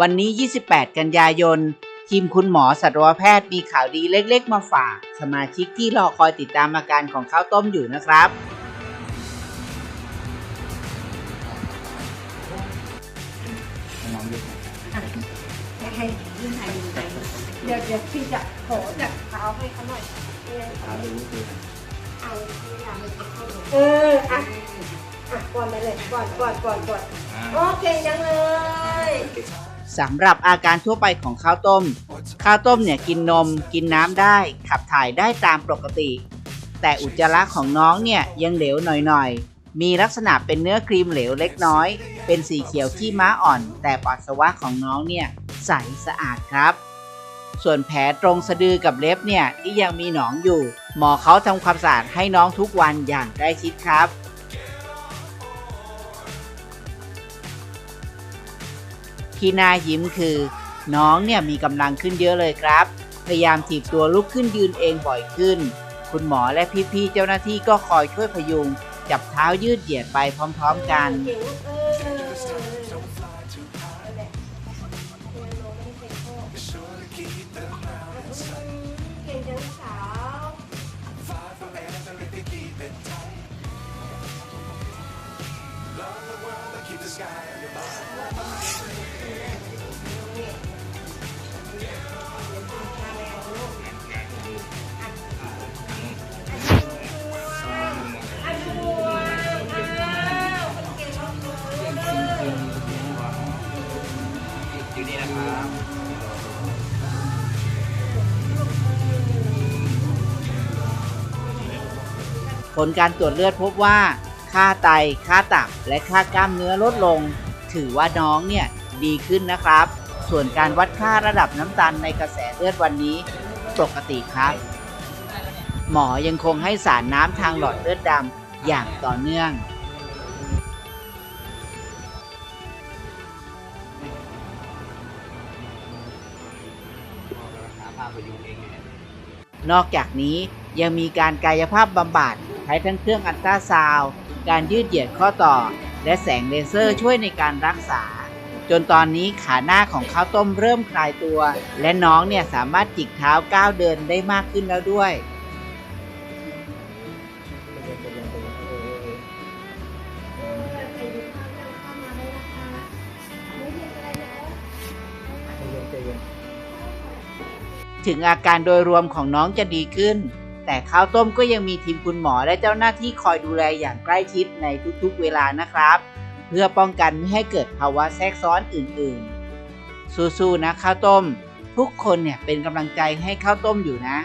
วันนี้ 28 กันยายน ทีมคุณหมอสัตวแพทย์มีข่าวดีเล็กๆ มาฝาก สมาชิกที่รอคอยติดตามอาการของข้าวต้มอยู่นะครับ ให้ยื่นให้ดูใจเดี๋ยวเดี๋ยวพี่จะขอจากเท้าให้เขาหน่อยเอาอย่างมันจะเข้าเอออะอะก่อนไปเลยก่อนก่อนก่อนก่อนโอเคจังเลย สำหรับอาการทั่วไปของข้าวต้ม ข้าวต้มเนี่ยกินนมกินน้ำได้ ขับถ่ายได้ตามปกติ แต่อุจจาระของน้องเนี่ยยังเหลวหน่อยๆ มีลักษณะเป็นเนื้อครีมเหลวเล็กน้อย เป็นสีเขียวขี้ม้าอ่อน แต่ปัสสาวะของน้องเนี่ยใสสะอาดครับ ส่วนแผลตรงสะดือกับเล็บเนี่ยที่ยังมีหนองอยู่ หมอเขาทำความสะอาดให้น้องทุกวันอย่างใกล้ชิดครับ ที่น่ายิ้มคือ น้องเนี่ยมีกำลังขึ้นเยอะเลยครับ พยายามถีบตัวลุกขึ้นยืนเองบ่อยขึ้น คุณหมอและพี่ๆเจ้าหน้าที่ก็คอยช่วยพยุง จับเท้ายืดเหยียดไปพร้อมๆกันเก่ง อยู่นี่นะครับผลการตรวจเลือดพบว่า ค่าไต ค่าตับ และค่ากล้ามเนื้อลดลง ถือว่าน้องเนี่ยดีขึ้นนะครับ ส่วนการวัดค่าระดับน้ำตาลในกระแสเลือดวันนี้ปกติครับ หมอยังคงให้สารน้ำทางหลอดเลือดดำอย่างต่อเนื่องนอกจากนี้ยังมีการกายภาพบำบัด ช้ทั้งเครื่องอัลตราซาวด์การยืดเหยียดข้อต่อ และแสงเลเซอร์ช่วยในการรักษา จนตอนนี้ขาหน้าของข้าวต้มเริ่มคลายตัว และน้องเนี่ยสามารถจิกเท้าก้าวเดินได้มากขึ้นแล้วด้วยถึงอาการโดยรวมของน้องจะดีขึ้น แต่ข้าวต้มก็ยังมีทีมคุณหมอและเจ้าหน้าที่คอยดูแลอย่างใกล้ชิดในทุกๆเวลานะครับ เพื่อป้องกันไม่ให้เกิดภาวะแทรกซ้อนอื่นๆ สู้ๆนะข้าวต้ม ทุกคนเนี่ยเป็นกำลังใจให้ข้าวต้มอยู่นะ